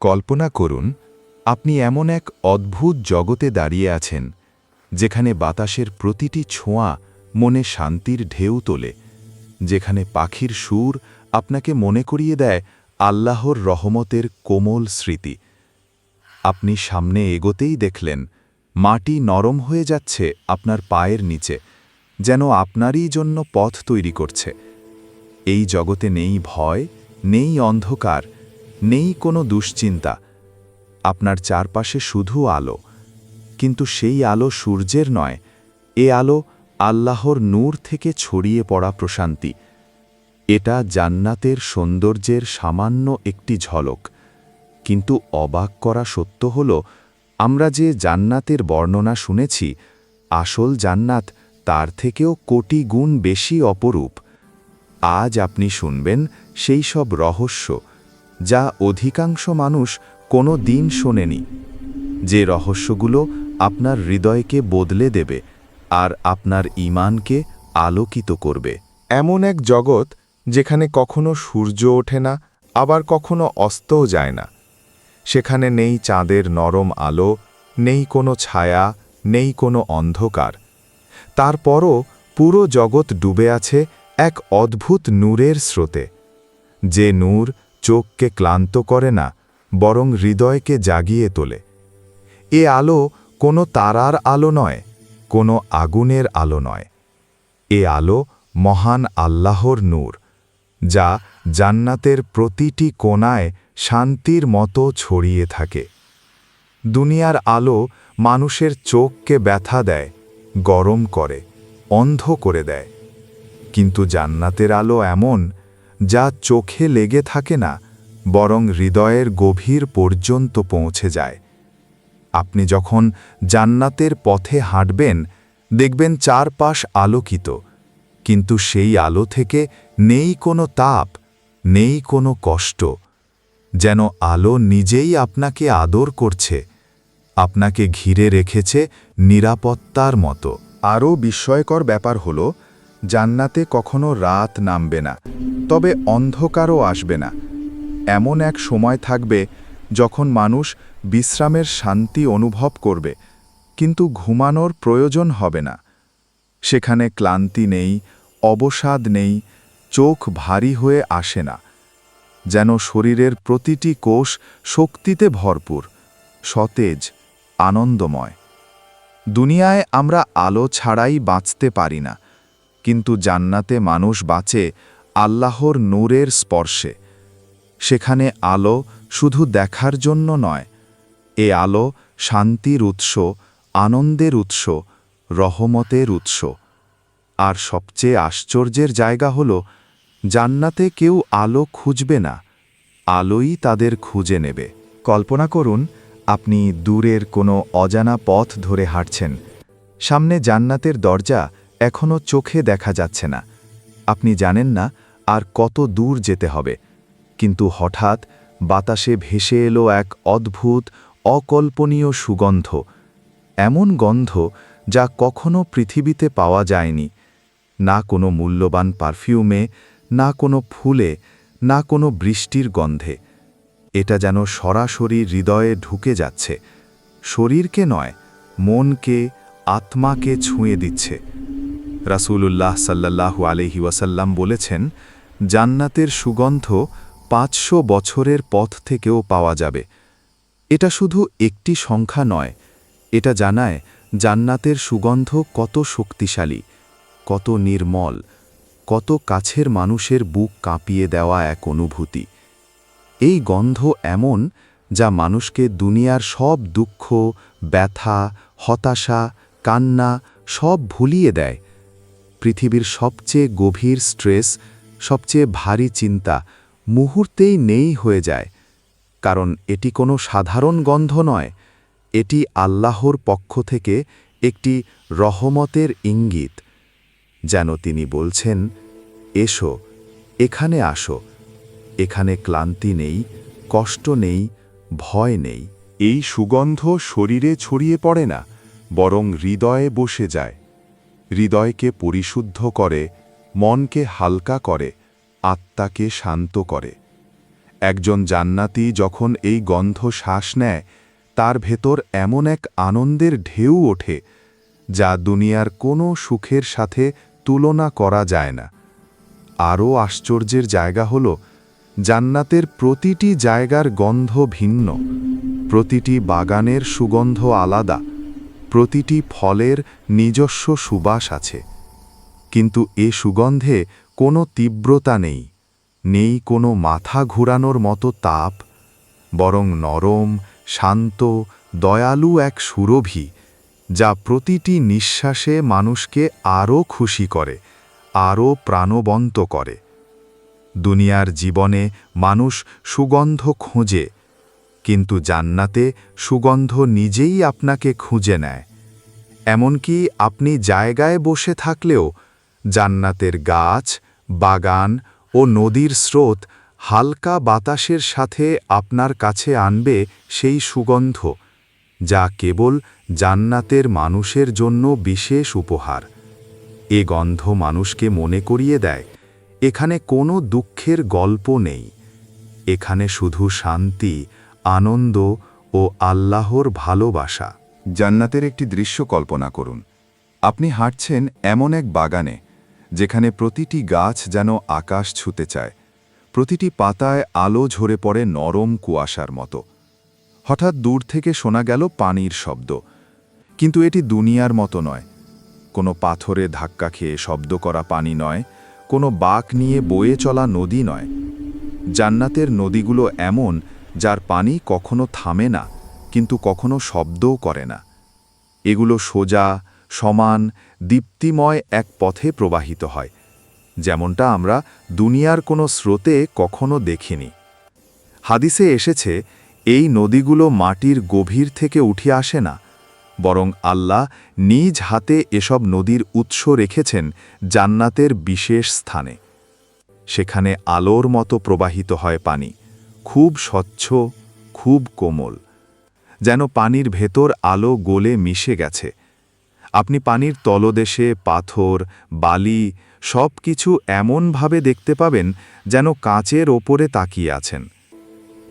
কল্পনা করুন, আপনি এমন এক অদ্ভুত জগতে দাঁড়িয়ে আছেন, যেখানে বাতাসের প্রতিটি ছোঁয়া মনে শান্তির ঢেউ তোলে, যেখানে পাখির সুর আপনাকে মনে করিয়ে দেয় আল্লাহর রহমতের কোমল স্মৃতি। আপনি সামনে এগোতেই দেখলেন, মাটি নরম হয়ে যাচ্ছে আপনার পায়ের নিচে, যেন আপনারই জন্য পথ তৈরি করছে। এই জগতে নেই ভয়, নেই অন্ধকার নেই কোনো দুশ্চিন্তা। আপনার চারপাশে শুধু আলো। কিন্তু সেই আলো সূর্যের নয়, এ আলো আল্লাহর নূর থেকে ছড়িয়ে পড়া প্রশান্তি। এটা জান্নাতের সৌন্দর্যের সামান্য একটি ঝলক। কিন্তু অবাক করা সত্য হল, আমরা যে জান্নাতের বর্ণনা শুনেছি, আসল জান্নাত তার থেকেও কোটি গুণ বেশি অপরূপ। আজ আপনি শুনবেন সেই সব রহস্য যা অধিকাংশ মানুষ কোনো দিন শোনেনি। যে রহস্যগুলো আপনার হৃদয়কে বদলে দেবে আর আপনার ঈমানকে আলোকিত করবে। এমন এক জগৎ যেখানে কখনো সূর্য ওঠে না, আবার কখনো অস্তও যায় না। সেখানে নেই চাঁদের নরম আলো, নেই কোনো ছায়া, নেই কোনো অন্ধকার। তারপরও পুরো জগৎ ডুবে আছে এক অদ্ভুত নূরের স্রোতে। যে নূর চোখকে ক্লান্ত করে না, বরং হৃদয়কে জাগিয়ে তোলে। এ আলো কোনো তারার আলো নয়, কোনো আগুনের আলো নয়। এ আলো মহান আল্লাহর নূর, যা জান্নাতের প্রতিটি কোণায় শান্তির মতো ছড়িয়ে থাকে। দুনিয়ার আলো মানুষের চোখকে ব্যথা দেয়, গরম করে, অন্ধ করে দেয়। কিন্তু জান্নাতের আলো এমন যা চোখে লেগে থাকে না, বরং হৃদয়ের গভীর পর্যন্ত পৌঁছে যায়। আপনি যখন জান্নাতের পথে হাঁটবেন, দেখবেন চারপাশ আলোকিত, কিন্তু সেই আলো থেকে নেই কোনো তাপ, নেই কোনো কষ্ট। যেন আলো নিজেই আপনাকে আদর করছে, আপনাকে ঘিরে রেখেছে নিরাপত্তার মতো। আরও বিস্ময়কর ব্যাপার হল, জান্নাতে কখনো রাত নামবে না। তবে অন্ধকারও আসবে না। এমন এক সময় থাকবে যখন মানুষ বিশ্রামের শান্তি অনুভব করবে, কিন্তু ঘুমানোর প্রয়োজন হবে না। সেখানে ক্লান্তি নেই, অবসাদ নেই, চোখ ভারী হয়ে আসে না। যেন শরীরের প্রতিটি কোষ শক্তিতে ভরপুর, সতেজ, আনন্দময়। দুনিয়ায় আমরা আলো ছাড়াই বাঁচতে পারি না, কিন্তু জান্নাতে মানুষ বাঁচে আল্লাহর নূরের স্পর্শে। সেখানে আলো শুধু দেখার জন্য নয়, এ আলো শান্তির উৎস, আনন্দের উৎস, রহমতের উৎস। আর সবচেয়ে আশ্চর্যের জায়গা হল, জান্নাতে কেউ আলো খুঁজবে না, আলোই তাদের খুঁজে নেবে। কল্পনা করুন, আপনি দূরের কোনো অজানা পথ ধরে হাঁটছেন। সামনে জান্নাতের দরজা এখনও চোখে দেখা যাচ্ছে না। আপনি জানেন না আর কত দূর যেতে হবে। কিন্তু হঠাৎ বাতাসে ভেসে এলো এক অদ্ভুত, অকল্পনীয় সুগন্ধ। এমন গন্ধ যা কখনো পৃথিবীতে পাওয়া যায়নি। না কোনো মূল্যবান পারফিউমে, না কোনো ফুলে, না কোনো বৃষ্টির গন্ধে। এটা যেন সরাসরি হৃদয়ে ঢুকে যাচ্ছে। শরীরকে নয়, মনকে, আত্মাকে ছুঁয়ে দিচ্ছে। রাসূলুল্লাহ সাল্লাল্লাহু আলহি ওয়াসাল্লাম বলেছেন, জান্নাতের সুগন্ধ পাঁচশো বছরের পথ থেকেও পাওয়া যাবে। এটা শুধু একটি সংখ্যা নয়, এটা জানায় জান্নাতের সুগন্ধ কত শক্তিশালী, কত নির্মল, কত কাছের মানুষের বুক কাঁপিয়ে দেওয়া এক অনুভূতি। এই গন্ধ এমন যা মানুষকে দুনিয়ার সব দুঃখ, ব্যথা, হতাশা, কান্না সব ভুলিয়ে দেয়। পৃথিবীর সবচেয়ে গভীর স্ট্রেস, সবচেয়ে ভারী চিন্তা মুহূর্তেই নেই হয়ে যায়। কারণ এটি কোনো সাধারণ গন্ধ নয়, এটি আল্লাহর পক্ষ থেকে একটি রহমতের ইঙ্গিত। যেন তিনি বলছেন, এসো, এখানে আসো, এখানে ক্লান্তি নেই, কষ্ট নেই, ভয় নেই। এই সুগন্ধ শরীরে ছড়িয়ে পড়ে না, বরং হৃদয়ে বসে যায়। হৃদয়কে পরিশুদ্ধ করে, মনকে হালকা করে, আত্মাকে শান্ত করে। একজন জান্নাতি যখন এই গন্ধ শ্বাস নেয়, তার ভেতর এমন এক আনন্দের ঢেউ ওঠে, যা দুনিয়ার কোনো সুখের সাথে তুলনা করা যায় না। আরও আশ্চর্যের জায়গা হল, জান্নাতের প্রতিটি জায়গার গন্ধ ভিন্ন, প্রতিটি বাগানের সুগন্ধ আলাদা প্রতিটি ফলের নিজস্ব সুবাস আছে। কিন্তু এ সুগন্ধে কোনো তীব্রতা নেই নেই কোনো মাথা ঘুরানোর মতো তাপ, বরং নরম, শান্ত, দয়ালু এক সুরভি, যা প্রতিটি নিঃশ্বাসে মানুষকে আরও খুশি করে, আরও প্রাণবন্ত করে। দুনিয়ার জীবনে মানুষ সুগন্ধ খোঁজে কিন্তু জান্নাতে সুগন্ধ নিজেই আপনাকে খুঁজে নেয়। এমনকি আপনি জায়গায় বসে থাকলেও জান্নাতের গাছ, বাগান ও নদীর স্রোত হালকা বাতাসের সাথে আপনার কাছে আনবে সেই সুগন্ধ, যা কেবল জান্নাতের মানুষের জন্য বিশেষ উপহার। এ গন্ধ মানুষকে মনে করিয়ে দেয়, এখানে কোনো দুঃখের গল্প নেই। এখানে শুধু শান্তি আনন্দ ও আল্লাহর ভালোবাসা। জান্নাতের একটি দৃশ্য কল্পনা করুন। আপনি হাঁটছেন এমন এক বাগানে, যেখানে প্রতিটি গাছ যেন আকাশ ছুতে চায়। প্রতিটি পাতায় আলো ঝরে পড়ে নরম কুয়াশার মতো। হঠাৎ দূর থেকে শোনা গেল পানির শব্দ। কিন্তু এটি দুনিয়ার মতো নয়। কোনো পাথরে ধাক্কা খেয়ে শব্দ করা পানি নয়, কোনো বাক নিয়ে বয়ে চলা নদী নয়। জান্নাতের নদীগুলো এমন যার পানি কখনো থামে না, কিন্তু কখনো শব্দও করে না। এগুলো সোজা, সমান, দীপ্তিময় এক পথে প্রবাহিত হয়, যেমনটা আমরা দুনিয়ার কোনো স্রোতে কখনো দেখিনি। হাদিসে এসেছে, এই নদীগুলো মাটির গভীর থেকে উঠে আসে না, বরং আল্লাহ নিজ হাতে এসব নদীর উৎস রেখেছেন জান্নাতের বিশেষ স্থানে। সেখানে আলোর মতো প্রবাহিত হয় পানি। খুব স্বচ্ছ, খুব কোমল, যেন পানির ভেতর আলো গোলে মিশে গেছে। আপনি পানির তলদেশে, পাথর, বালি সব কিছু এমনভাবে দেখতে পাবেন যেন কাঁচের ওপরে তাকিয়ে আছেন।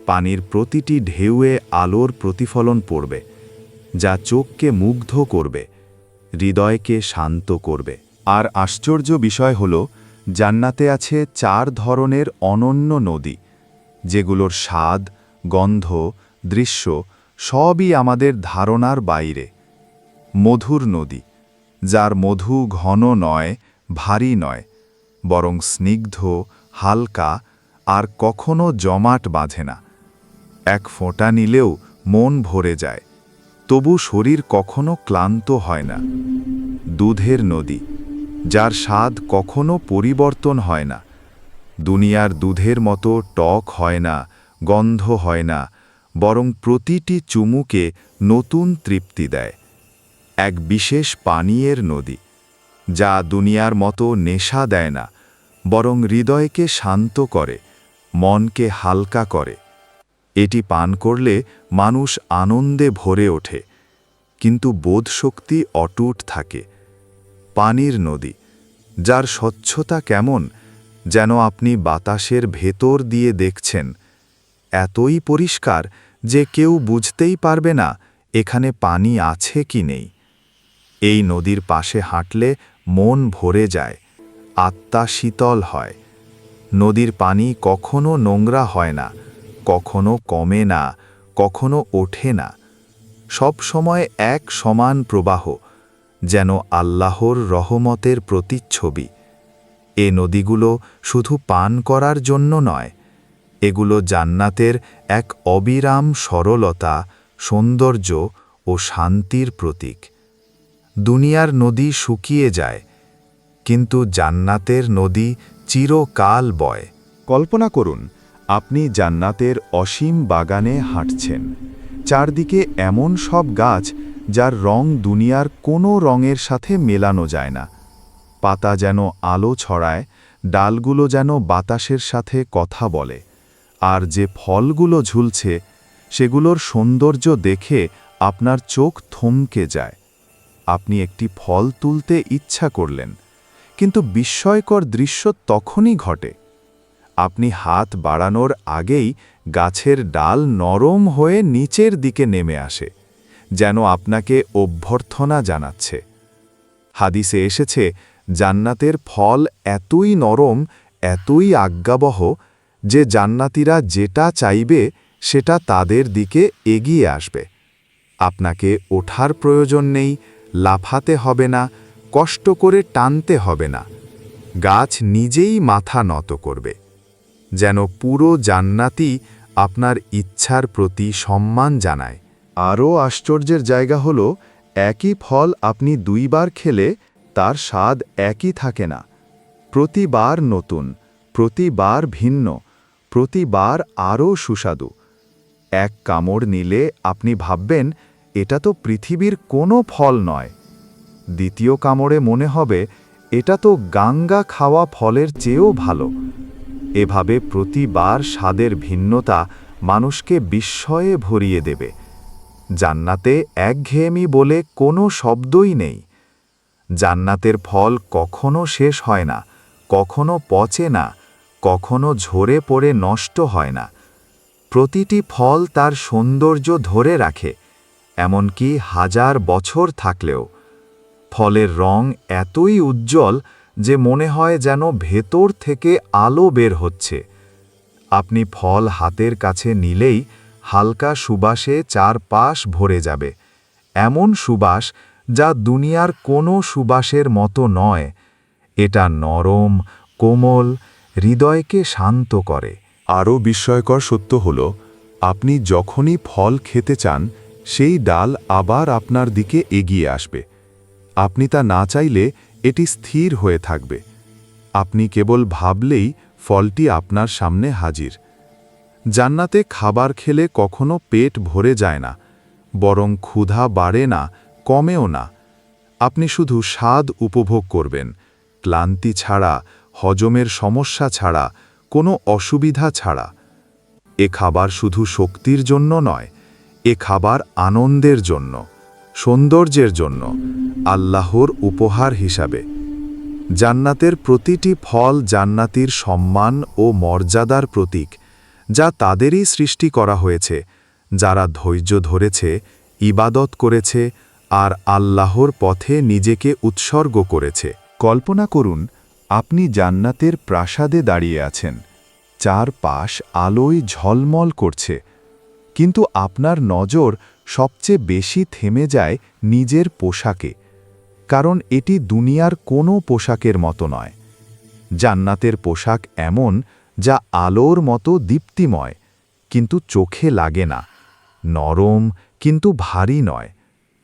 পানির প্রতিটি ঢেউয়ে আলোর প্রতিফলন পড়বে, যা চোখকে মুগ্ধ করবে, হৃদয়কে শান্ত করবে। আর আশ্চর্য বিষয় হল, জান্নাতে আছে চার ধরনের অনন্য নদী। যেগুলোর স্বাদ, গন্ধ, দৃশ্য সবই আমাদের ধারণার বাইরে। মধুর নদী, যার মধু ঘন নয়, ভারী নয়, বরং স্নিগ্ধ, হালকা আর কখনো জমাট বাঁধে না। এক ফোঁটা নিলেও মন ভরে যায়, তবু শরীর কখনো ক্লান্ত হয় না। দুধের নদী, যার স্বাদ কখনো পরিবর্তন হয় না। দুনিয়ার দুধের মতো টক হয় না, গন্ধ হয় না, বরং প্রতিটি চুমুকে নতুন তৃপ্তি দেয়। এক বিশেষ পানীয়ের নদী, যা দুনিয়ার মতো নেশা দেয় না, বরং হৃদয়কে শান্ত করে, মনকে হালকা করে। এটি পান করলে মানুষ আনন্দে ভরে ওঠে, কিন্তু বোধশক্তি অটুট থাকে। পানির নদী, যার স্বচ্ছতা কেমন যেন আপনি বাতাসের ভেতর দিয়ে দেখছেন। এতই পরিষ্কার যে কেউ বুঝতেই পারবে না এখানে পানি আছে কি নেই। এই নদীর পাশে হাঁটলে মন ভরে যায়, আত্মা শীতল হয়। নদীর পানি কখনো নোংরা হয় না, কখনো কমে না, কখনো ওঠে না। সব সময় এক সমান প্রবাহ, যেন আল্লাহর রহমতের প্রতিচ্ছবি। এ নদীগুলো শুধু পান করার জন্য নয়, এগুলো জান্নাতের এক অবিরাম সরলতা, সৌন্দর্য ও শান্তির প্রতীক। দুনিয়ার নদী শুকিয়ে যায়, কিন্তু জান্নাতের নদী চিরকাল বয়। কল্পনা করুন, আপনি জান্নাতের অসীম বাগানে হাঁটছেন। চারদিকে এমন সব গাছ যার রং দুনিয়ার কোনো রঙের সাথে মেলানো যায় না। পাতা যেন আলো ছড়ায়, ডালগুলো যেন বাতাসের সাথে কথা বলে। আর যে ফলগুলো ঝুলছে, সেগুলোর সৌন্দর্য দেখে আপনার চোখ থমকে যায়। আপনি একটি ফল তুলতে ইচ্ছা করলেন, কিন্তু বিস্ময়কর দৃশ্য তখনই ঘটে। আপনি হাত বাড়ানোর আগেই গাছের ডাল নরম হয়ে নিচের দিকে নেমে আসে, যেন আপনাকে অভ্যর্থনা জানাচ্ছে। হাদিসে এসেছে জান্নাতের ফল এতই নরম, এতই আজ্ঞাবহ যে জান্নাতিরা যেটা চাইবে সেটা তাদের দিকে এগিয়ে আসবে। আপনাকে ওঠার প্রয়োজন নেই, লাফাতে হবে না, কষ্ট করে টানতে হবে না। গাছ নিজেই মাথা নত করবে। যেন পুরো জান্নাতি আপনার ইচ্ছার প্রতি সম্মান জানায়। আরও আশ্চর্যের জায়গা হল, একই ফল আপনি দুইবার খেলে তার স্বাদ একই থাকে না। প্রতিবার নতুন, প্রতিবার ভিন্ন, প্রতিবার আরও সুস্বাদু। এক কামড় নিলে আপনি ভাববেন, এটা তো পৃথিবীর কোনো ফল নয়। দ্বিতীয় কামড়ে মনে হবে, এটা তো গাঙ্গা খাওয়া ফলের চেয়েও ভালো। এভাবে প্রতিবার স্বাদের ভিন্নতা মানুষকে বিস্ময়ে ভরিয়ে দেবে। জান্নাতে একঘেয়েমি বলে কোনো শব্দই নেই। জান্নাতের ফল কখনো শেষ হয় না, কখনো পচে না, কখনো ঝরে পড়ে নষ্ট হয় না। প্রতিটি ফল তার সৌন্দর্য ধরে রাখে, এমনকি হাজার বছর থাকলেও। ফলের রং এতই উজ্জ্বল যে মনে হয় যেন ভেতর থেকে আলো বের হচ্ছে। আপনি ফল হাতের কাছে নিলেই হালকা সুবাসে চারপাশ ভরে যাবে, এমন সুবাস যা দুনিয়ার কোনো সুবাসের মতো নয়। এটা নরম, কোমল, হৃদয়কে শান্ত করে। আরও বিস্ময়কর সত্য হল, আপনি যখনই ফল খেতে চান, সেই ডাল আবার আপনার দিকে এগিয়ে আসবে। আপনি তা না চাইলে এটি স্থির হয়ে থাকবে। আপনি কেবল ভাবলেই ফলটি আপনার সামনে হাজির। জান্নাতে খাবার খেলে কখনো পেট ভরে যায় না, বরং ক্ষুধা বাড়ে না কমেও না। আপনি শুধু স্বাদ উপভোগ করবেন। ক্লান্তি ছাড়া, হজমের সমস্যা ছাড়া, কোনো অসুবিধা ছাড়া। এ খাবার শুধু শক্তির জন্য নয়, এ খাবার আনন্দের জন্য, সৌন্দর্যের জন্য, আল্লাহর উপহার হিসাবে। জান্নাতের প্রতিটি ফল জান্নাতির সম্মান ও মর্যাদার প্রতীক, যা তাদেরই সৃষ্টি করা হয়েছে, যারা ধৈর্য ধরেছে, ইবাদত করেছে আর আল্লাহর পথে নিজেকে উৎসর্গ করেছে। কল্পনা করুন, আপনি জান্নাতের প্রাসাদে দাঁড়িয়ে আছেন। চারপাশ আলোয় ঝলমল করছে। কিন্তু আপনার নজর সবচেয়ে বেশি থেমে যায় নিজের পোশাকে। কারণ এটি দুনিয়ার কোনো পোশাকের মতো নয়। জান্নাতের পোশাক এমন যা আলোর মতো দীপ্তিময়, কিন্তু চোখে লাগে না। নরম, কিন্তু ভারী নয়।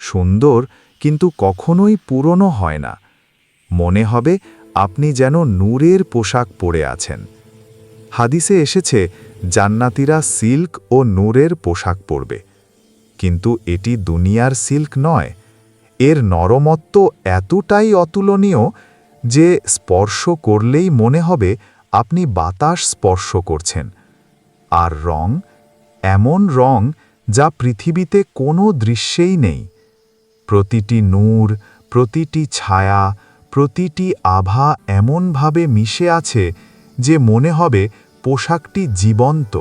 সুন্দর কিন্তু কখনোই পুরনো হয় না। মনে হবে আপনি যেন নূরের পোশাক পরে আছেন। হাদিসে এসেছে, জান্নাতিরা সিল্ক ও নূরের পোশাক পরবে। কিন্তু এটি দুনিয়ার সিল্ক নয়। এর নরমত্ব এতটাই অতুলনীয় যে স্পর্শ করলেই মনে হবে আপনি বাতাস স্পর্শ করছেন। আর রং, এমন রং যা পৃথিবীতে কোনো দৃশ্যেই নেই। প্রতিটি নূর, প্রতিটি ছায়া, প্রতিটি আভা এমনভাবে মিশে আছে যে মনে হবে পোশাকটি জীবন্ত।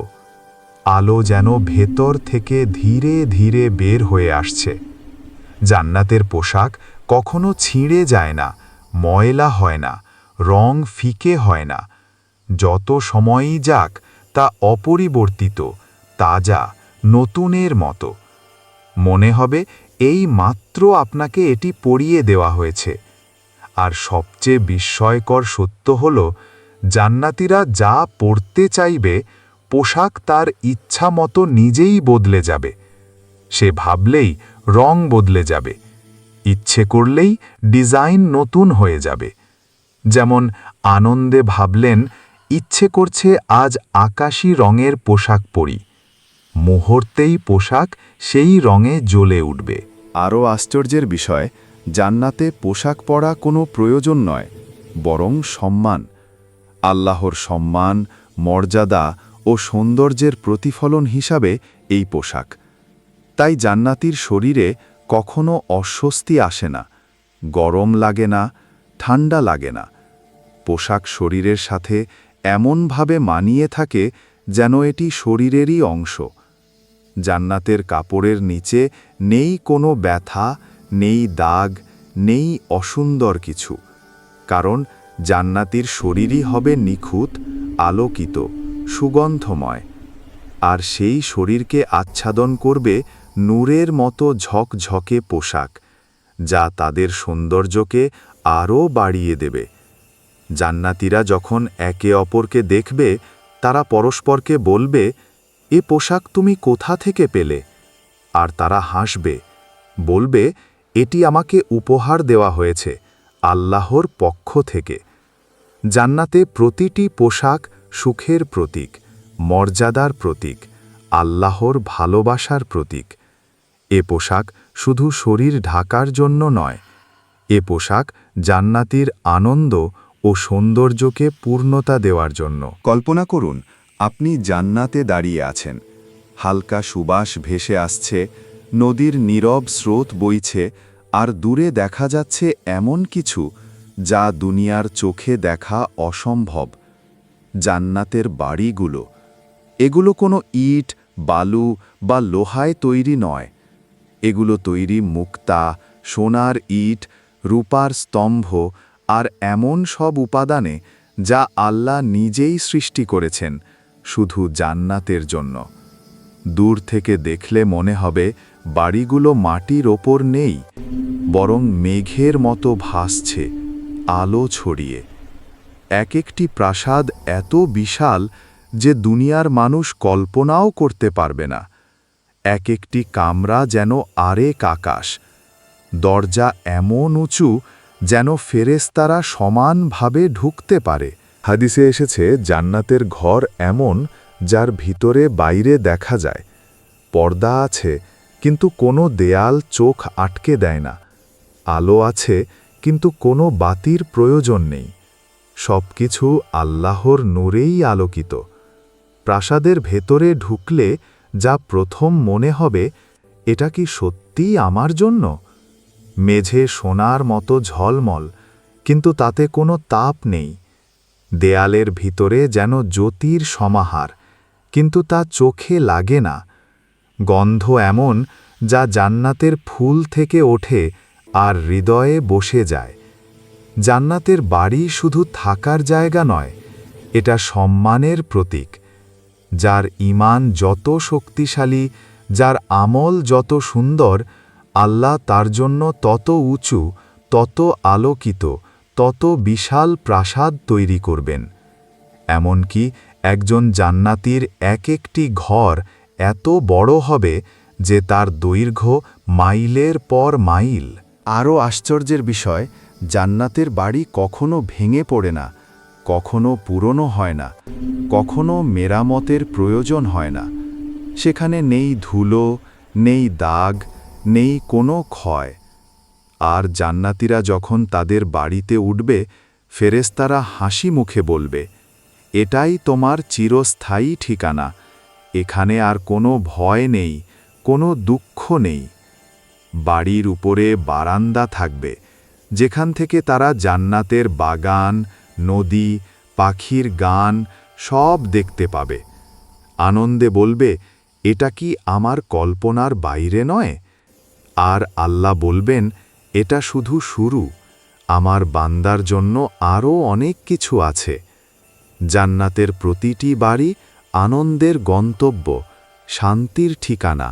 আলো যেন ভেতর থেকে ধীরে ধীরে বের হয়ে আসছে। জান্নাতের পোশাক কখনো ছিঁড়ে যায় না, ময়লা হয় না, রং ফিকে হয় না। যত সময়ই যাক, তা অপরিবর্তিত, তাজা, নতুনের মতো। মনে হবে এই মাত্র আপনাকে এটি পরিয়ে দেওয়া হয়েছে। আর সবচেয়ে বিস্ময়কর সত্য হল, জান্নাতিরা যা পড়তে চাইবে, পোশাক তার ইচ্ছা মতো নিজেই বদলে যাবে। সে ভাবলেই রং বদলে যাবে। ইচ্ছে করলেই ডিজাইন নতুন হয়ে যাবে। যেমন আনন্দে ভাবলেন, ইচ্ছে করছে আজ আকাশি রঙের পোশাক পরি। মুহূর্তেই পোশাক সেই রঙে জ্বলে উঠবে। আরও আশ্চর্যের বিষয়, জান্নাতে পোশাক পরা কোনো প্রয়োজন নয়, বরং সম্মান। আল্লাহর সম্মান, মর্যাদা ও সৌন্দর্যের প্রতিফলন হিসাবে এই পোশাক। তাই জান্নাতির শরীরে কখনো অস্বস্তি আসে না, গরম লাগে না, ঠান্ডা লাগে না। পোশাক শরীরের সাথে এমনভাবে মানিয়ে থাকে যেন এটি শরীরেরই অংশ। জান্নাতের কাপড়ের নিচে নেই কোনো ব্যথা, নেই দাগ, নেই অসুন্দর কিছু, কারণ জান্নাতির শরীরই হবে নিখুঁত, আলোকিত, সুগন্ধময়, আর সেই শরীরকে আচ্ছাদন করবে নূরের মতো ঝকঝকে পোশাক, যা তাদের সৌন্দর্যকে আরও বাড়িয়ে দেবে। জান্নাতিরা যখন একে অপরকে দেখবে, তারা পরস্পরকে বলবে এ পোশাক তুমি কোথা থেকে পেলে? আর তারা হাসবে, বলবে, এটি আমাকে উপহার দেওয়া হয়েছে আল্লাহর পক্ষ থেকে। জান্নাতে প্রতিটি পোশাক সুখের প্রতীক, মর্যাদার প্রতীক, আল্লাহর ভালোবাসার প্রতীক। এ পোশাক শুধু শরীর ঢাকার জন্য নয়, এ পোশাক জান্নাতির আনন্দ ও সৌন্দর্যকে পূর্ণতা দেওয়ার জন্য। কল্পনা করুন আপনি জান্নাতে দাঁড়িয়ে আছেন। হালকা সুবাস ভেসে আসছে, নদীর নীরব স্রোত বইছে, আর দূরে দেখা যাচ্ছে এমন কিছু যা দুনিয়ার চোখে দেখা অসম্ভব। জান্নাতের বাড়িগুলো। এগুলো কোনো ইট, বালু বা লোহায় তৈরি নয়। এগুলো তৈরি মুক্তা, সোনার ইট, রূপার স্তম্ভ আর এমন সব উপাদানে যা আল্লাহ নিজেই সৃষ্টি করেছেন। শুধু জান্নাতের জন্য। দূর থেকে দেখলে মনে হবে বাড়িগুলো মাটির ওপর নেই, বরং মেঘের মতো ভাসছে, আলো ছড়িয়ে। এক একটি প্রাসাদ এত বিশাল যে দুনিয়ার মানুষ কল্পনাও করতে পারবে না। এক একটি কামরা যেন আরেক আকাশ, দরজা এমন উঁচু যেন ফেরেস্তারা সমানভাবে ঢুকতে পারে। হাদিসে এসেছে, জান্নাতের ঘর এমন যার ভিতরে বাইরে দেখা যায়। পর্দা আছে, কিন্তু কোনো দেয়াল চোখ আটকে দেয় না। আলো আছে, কিন্তু কোনো বাতির প্রয়োজন নেই। সব কিছু আল্লাহর নূরেই আলোকিত। প্রাসাদের ভেতরে ঢুকলে যা প্রথম মনে হবে, এটা কি সত্যিই আমার জন্য? মেঝে সোনার মতো ঝলমল, কিন্তু তাতে কোনো তাপ নেই। দেয়ালের ভিতরে যেন জ্যোতির সমাহার, কিন্তু তা চোখে লাগে না। গন্ধ এমন যা জান্নাতের ফুল থেকে ওঠে আর হৃদয়ে বসে যায়। জান্নাতের বাড়ি শুধু থাকার জায়গা নয়, এটা সম্মানের প্রতীক, যার ঈমান যত শক্তিশালী, যার আমল যত সুন্দর, আল্লাহ তার জন্য তত উঁচু, তত আলোকিত তত বিশাল প্রাসাদ তৈরি করবেন। এমনকি একজন জান্নাতির এক একটি ঘর এত বড় হবে যে তার দৈর্ঘ্য মাইলের পর মাইল। আরও আশ্চর্যের বিষয়, জান্নাতের বাড়ি কখনো ভেঙে পড়ে না, কখনো পুরনো হয় না, কখনো মেরামতের প্রয়োজন হয় না। সেখানে নেই ধুলো, নেই দাগ, নেই কোনো ক্ষয়। আর জান্নাতিরা যখন তাদের বাড়িতে উঠবে ফেরেস্তারা হাসি মুখে বলবে, এটাই তোমার চিরস্থায়ী ঠিকানা। এখানে আর কোনো ভয় নেই, কোনো দুঃখ নেই। বাড়ির উপরে বারান্দা থাকবে, যেখান থেকে তারা জান্নাতের বাগান, নদী, পাখির গান সব দেখতে পাবে। আনন্দে বলবে, এটা কি আমার কল্পনার বাইরে নয়? আর আল্লাহ বলবেন এটা শুধু শুরু। আমার বান্দার জন্য আরও অনেক কিছু আছে। জান্নাতের প্রতিটি বাড়ি আনন্দের গন্তব্য, শান্তির ঠিকানা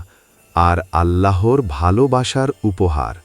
আর আল্লাহর ভালোবাসার উপহার।